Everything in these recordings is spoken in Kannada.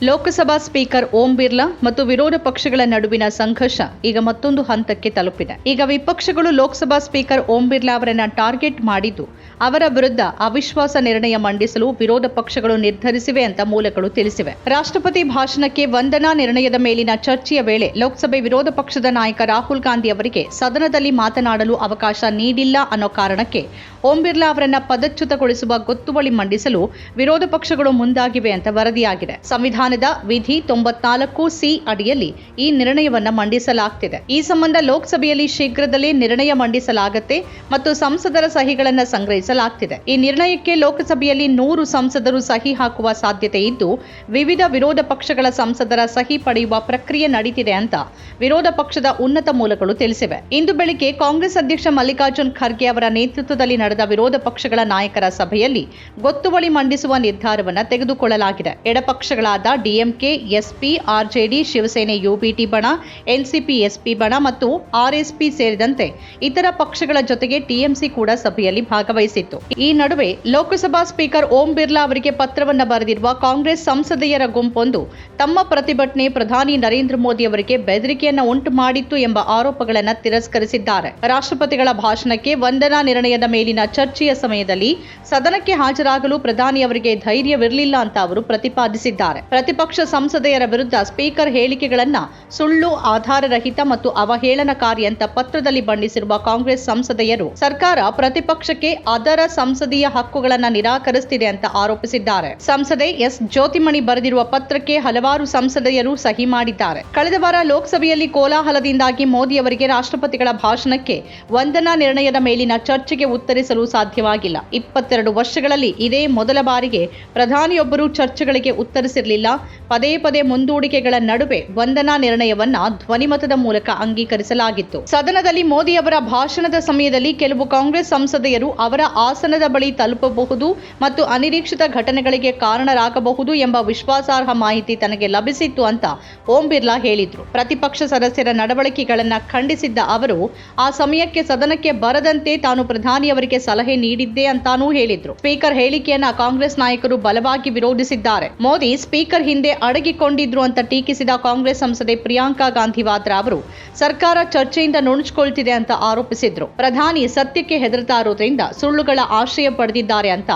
ಲೋಕಸಭಾ ಸ್ಪೀಕರ್ ಓಂ ಬಿರ್ಲಾ ಮತ್ತು ವಿರೋಧ ಪಕ್ಷಗಳ ನಡುವಿನ ಸಂಘರ್ಷ ಈಗ ಮತ್ತೊಂದು ಹಂತಕ್ಕೆ ತಲುಪಿದೆ. ಈಗ ವಿಪಕ್ಷಗಳು ಲೋಕಸಭಾ ಸ್ಪೀಕರ್ ಓಂ ಬಿರ್ಲಾ ಅವರನ್ನ ಟಾರ್ಗೆಟ್ ಮಾಡಿದ್ದು, ಅವರ ವಿರುದ್ಧ ಅವಿಶ್ವಾಸ ನಿರ್ಣಯ ಮಂಡಿಸಲು ವಿರೋಧ ಪಕ್ಷಗಳು ನಿರ್ಧರಿಸಿವೆ ಅಂತ ಮೂಲಗಳು ತಿಳಿಸಿವೆ. ರಾಷ್ಟ್ರಪತಿ ಭಾಷಣಕ್ಕೆ ವಂದನಾ ನಿರ್ಣಯದ ಮೇಲಿನ ಚರ್ಚೆಯ ವೇಳೆ ಲೋಕಸಭೆ ವಿರೋಧ ಪಕ್ಷದ ನಾಯಕ ರಾಹುಲ್ ಗಾಂಧಿ ಅವರಿಗೆ ಸದನದಲ್ಲಿ ಮಾತನಾಡಲು ಅವಕಾಶ ನೀಡಿಲ್ಲ ಅನ್ನೋ ಕಾರಣಕ್ಕೆ ಓಂ ಬಿರ್ಲಾ ಅವರನ್ನ ಪದಚ್ಯುತಗೊಳಿಸುವ ಗೊತ್ತುವಳಿ ಮಂಡಿಸಲು ವಿರೋಧ ಪಕ್ಷಗಳು ಮುಂದಾಗಿವೆ ಅಂತ ವರದಿಯಾಗಿದೆ. ಸಂವಿಧಾನದ ವಿಧಿ ತೊಂಬತ್ನಾಲ್ಕು ಸಿ ಅಡಿಯಲ್ಲಿ ಈ ನಿರ್ಣಯವನ್ನು ಮಂಡಿಸಲಾಗ್ತಿದೆ. ಈ ಸಂಬಂಧ ಲೋಕಸಭೆಯಲ್ಲಿ ಶೀಘ್ರದಲ್ಲೇ ನಿರ್ಣಯ ಮಂಡಿಸಲಾಗುತ್ತೆ ಮತ್ತು ಸಂಸದರ ಸಹಿಗಳನ್ನು ಸಂಗ್ರಹಿಸಲಾಗ್ತಿದೆ. ಈ ನಿರ್ಣಯಕ್ಕೆ ಲೋಕಸಭೆಯಲ್ಲಿ ನೂರು ಸಂಸದರು ಸಹಿ ಹಾಕುವ ಸಾಧ್ಯತೆ ಇದ್ದು, ವಿವಿಧ ವಿರೋಧ ಪಕ್ಷಗಳ ಸಂಸದರ ಸಹಿ ಪಡೆಯುವ ಪ್ರಕ್ರಿಯೆ ನಡೀತಿದೆ ಅಂತ ವಿರೋಧ ಪಕ್ಷದ ಉನ್ನತ ಮೂಲಗಳು ತಿಳಿಸಿವೆ. ಇಂದು ಬೆಳಿಗ್ಗೆ ಕಾಂಗ್ರೆಸ್ ಅಧ್ಯಕ್ಷ ಮಲ್ಲಿಕಾರ್ಜುನ್ ಖರ್ಗೆ ಅವರ ನೇತೃತ್ವದಲ್ಲಿ ನಡೆದ ವಿರೋಧ ಪಕ್ಷಗಳ ನಾಯಕರ ಸಭೆಯಲ್ಲಿ ಗೊತ್ತುವಳಿ ಮಂಡಿಸುವ ನಿರ್ಧಾರವನ್ನು ತೆಗೆದುಕೊಳ್ಳಲಾಗಿದೆ. ಎಡಪಕ್ಷಗಳಾದ DMK, SP, RJD, Shiv Sena UBT ಬಣ, ಎನ್ಸಿಪಿ, ಎಸ್ಪಿ ಬಣ ಮತ್ತು ಆರ್ಎಸ್ಪಿ ಸೇರಿದಂತೆ ಇತರ ಪಕ್ಷಗಳ ಜೊತೆಗೆ ಟಿಎಂಸಿ ಕೂಡ ಸಭೆಯಲ್ಲಿ ಭಾಗವಹಿಸಿತ್ತು. ಈ ನಡುವೆ ಲೋಕಸಭಾ ಸ್ಪೀಕರ್ ಓಂ ಬಿರ್ಲಾ ಅವರಿಗೆ ಪತ್ರವನ್ನ ಬರೆದಿರುವ ಕಾಂಗ್ರೆಸ್ ಸಂಸದೆಯರ ಗುಂಪೊಂದು ತಮ್ಮ ಪ್ರತಿಭಟನೆ ಪ್ರಧಾನಿ ನರೇಂದ್ರ ಮೋದಿ ಅವರಿಗೆ ಬೆದರಿಕೆಯನ್ನ ಉಂಟು ಮಾಡಿತ್ತು ಎಂಬ ಆರೋಪಗಳನ್ನು ತಿರಸ್ಕರಿಸಿದ್ದಾರೆ. ರಾಷ್ಟ್ರಪತಿಗಳ ಭಾಷಣಕ್ಕೆ ವಂದನಾ ನಿರ್ಣಯದ ಮೇಲಿನ ಚರ್ಚೆಯ ಸಮಯದಲ್ಲಿ ಸದನಕ್ಕೆ ಹಾಜರಾಗಲು ಪ್ರಧಾನಿ ಅವರಿಗೆ ಧೈರ್ಯವಿರಲಿಲ್ಲ ಅಂತ ಅವರು ಪ್ರತಿಪಾದಿಸಿದ್ದಾರೆ. ಪ್ರತಿಪಕ್ಷ ಸಂಸದೆಯರ ವಿರುದ್ಧ ಸ್ಪೀಕರ್ ಹೇಳಿಕೆಗಳನ್ನ ಸುಳ್ಳು, ಆಧಾರರಹಿತ ಮತ್ತು ಅವಹೇಳನಕಾರಿ ಅಂತ ಪತ್ರದಲ್ಲಿ ಬಣ್ಣಿಸಿರುವ ಕಾಂಗ್ರೆಸ್ ಸಂಸದೆಯರು ಸರ್ಕಾರ ಪ್ರತಿಪಕ್ಷಕ್ಕೆ ಅದರ ಸಂಸದೀಯ ಹಕ್ಕುಗಳನ್ನ ನಿರಾಕರಿಸುತ್ತಿದೆ ಅಂತ ಆರೋಪಿಸಿದ್ದಾರೆ. ಸಂಸದೆ ಎಸ್. ಜ್ಯೋತಿಮಣಿ ಬರೆದಿರುವ ಪತ್ರಕ್ಕೆ ಹಲವಾರು ಸಂಸದೆಯರು ಸಹಿ ಮಾಡಿದ್ದಾರೆ. ಕಳೆದ ವಾರ ಲೋಕಸಭೆಯಲ್ಲಿ ಕೋಲಾಹಲದಿಂದಾಗಿ ಮೋದಿ ಅವರಿಗೆ ರಾಷ್ಟ್ರಪತಿಗಳ ಭಾಷಣಕ್ಕೆ ವಂದನಾ ನಿರ್ಣಯದ ಮೇಲಿನ ಚರ್ಚೆಗೆ ಉತ್ತರಿಸಲು ಸಾಧ್ಯವಾಗಿಲ್ಲ. ಇಪ್ಪತ್ತೆರಡು ವರ್ಷಗಳಲ್ಲಿ ಇದೇ ಮೊದಲ ಬಾರಿಗೆ ಪ್ರಧಾನಿಯೊಬ್ಬರು ಚರ್ಚೆಗಳಿಗೆ ಉತ್ತರಿಸಿರಲಿಲ್ಲ. ಪದೇ ಪದೇ ಮುಂದೂಡಿಕೆಗಳ ನಡುವೆ ವಂದನಾ ನಿರ್ಣಯವನ್ನ ಧ್ವನಿಮತದ ಮೂಲಕ ಅಂಗೀಕರಿಸಲಾಗಿತ್ತು. ಸದನದಲ್ಲಿ ಮೋದಿ ಅವರ ಭಾಷಣದ ಸಮಯದಲ್ಲಿ ಕೆಲವು ಕಾಂಗ್ರೆಸ್ ಸಂಸದೆಯರು ಅವರ ಆಸನದ ಬಳಿ ತಲುಪಬಹುದು ಮತ್ತು ಅನಿರೀಕ್ಷಿತ ಘಟನೆಗಳಿಗೆ ಕಾರಣರಾಗಬಹುದು ಎಂಬ ವಿಶ್ವಾಸಾರ್ಹ ಮಾಹಿತಿ ತನಗೆ ಲಭಿಸಿತ್ತು ಅಂತ ಓಂ ಬಿರ್ಲಾ ಹೇಳಿದ್ರು. ಪ್ರತಿಪಕ್ಷ ಸದಸ್ಯರ ನಡವಳಿಕೆಗಳನ್ನ ಖಂಡಿಸಿದ್ದ ಅವರು, ಆ ಸಮಯಕ್ಕೆ ಸದನಕ್ಕೆ ಬರದಂತೆ ತಾನು ಪ್ರಧಾನಿಯವರಿಗೆ ಸಲಹೆ ನೀಡಿದ್ದೆ ಅಂತಾನೂ ಹೇಳಿದ್ರು. ಸ್ಪೀಕರ್ ಹೇಳಿಕೆಯನ್ನ ಕಾಂಗ್ರೆಸ್ ನಾಯಕರು ಬಲವಾಗಿ ವಿರೋಧಿಸಿದ್ದಾರೆ. ಮೋದಿ ಸ್ಪೀಕರ್ ಹಿಂದೆ ಅಡಗಿಕೊಂಡಿದ್ರು ಅಂತ ಟೀಕಿಸಿದ ಕಾಂಗ್ರೆಸ್ ಸಂಸದೆ ಪ್ರಿಯಾಂಕಾ ಗಾಂಧಿ ವಾದ್ರಾ ಅವರು, ಸರ್ಕಾರ ಚರ್ಚೆಯಿಂದ ನುಣುಚಿಕೊಳ್ತಿದೆ ಅಂತ ಆರೋಪಿಸಿದ್ರು. ಪ್ರಧಾನಿ ಸತ್ಯಕ್ಕೆ ಹೆದರ್ತಾ ಇರೋದ್ರಿಂದ ಸುಳ್ಳುಗಳ ಆಶ್ರಯ ಪಡೆದಿದ್ದಾರೆ ಅಂತ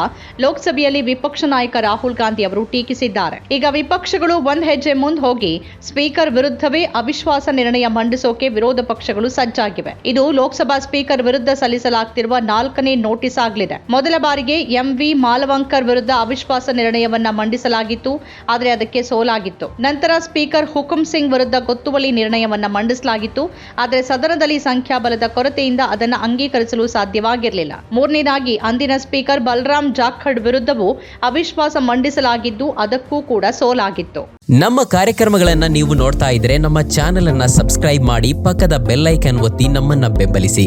ಲೋಕಸಭೆಯಲ್ಲಿ ವಿಪಕ್ಷ ನಾಯಕ ರಾಹುಲ್ ಗಾಂಧಿ ಅವರು ಟೀಕಿಸಿದ್ದಾರೆ. ಈಗ ವಿಪಕ್ಷಗಳು ಒಂದ್ ಹೆಜ್ಜೆ ಮುಂದೆ ಹೋಗಿ ಸ್ಪೀಕರ್ ವಿರುದ್ಧವೇ ಅವಿಶ್ವಾಸ ನಿರ್ಣಯ ಮಂಡಿಸೋಕೆ ವಿರೋಧ ಪಕ್ಷಗಳು ಸಜ್ಜಾಗಿವೆ. ಇದು ಲೋಕಸಭಾ ಸ್ಪೀಕರ್ ವಿರುದ್ಧ ಸಲ್ಲಿಸಲಾಗ್ತಿರುವ ನಾಲ್ಕನೇ ನೋಟಿಸ್ ಆಗಲಿದೆ. ಮೊದಲ ಬಾರಿಗೆ ಎಂವಿ ಮಾಲವಂಕರ್ ವಿರುದ್ಧ ಅವಿಶ್ವಾಸ ನಿರ್ಣಯವನ್ನ ಮಂಡಿಸಲಾಗಿತ್ತು. ಆದರೆ ಅದಕ್ಕೆ ಸೋಲಾಗಿತ್ತು. ನಂತರ ಸ್ಪೀಕರ್ ಹುಕುಂ ಸಿಂಗ್ ವಿರುದ್ಧ ಗೊತ್ತುವಳಿ ನಿರ್ಣಯವನ್ನ ಮಂಡಿಸಲಾಗಿತ್ತು. ಆದರೆ ಸದನದಲ್ಲಿ ಸಂಖ್ಯಾಬಲದ ಕೊರತೆಯಿಂದ ಅದನ್ನು ಅಂಗೀಕರಿಸಲು ಸಾಧ್ಯವಾಗಿರಲಿಲ್ಲ. ಮೂರನೇದಾಗಿ, ಅಂದಿನ ಸ್ಪೀಕರ್ ಬಲರಾಮ್ ಜಾಖಡ್ ವಿರುದ್ಧವೂ ಅವಿಶ್ವಾಸ ಮಂಡಿಸಲಾಗಿದ್ದು ಅದಕ್ಕೂ ಕೂಡ ಸೋಲಾಗಿತ್ತು. ನಮ್ಮ ಕಾರ್ಯಕ್ರಮಗಳನ್ನ ನೀವು ನೋಡ್ತಾ ಇದ್ರೆ ನಮ್ಮ ಚಾನೆಲ್ ಅನ್ನ ಸಬ್ಸ್ಕ್ರೈಬ್ ಮಾಡಿ ಪಕ್ಕದ ಬೆಲ್ಲೈಕನ್ ಒತ್ತಿ ನಮ್ಮನ್ನ ಬೆಂಬಲಿಸಿ.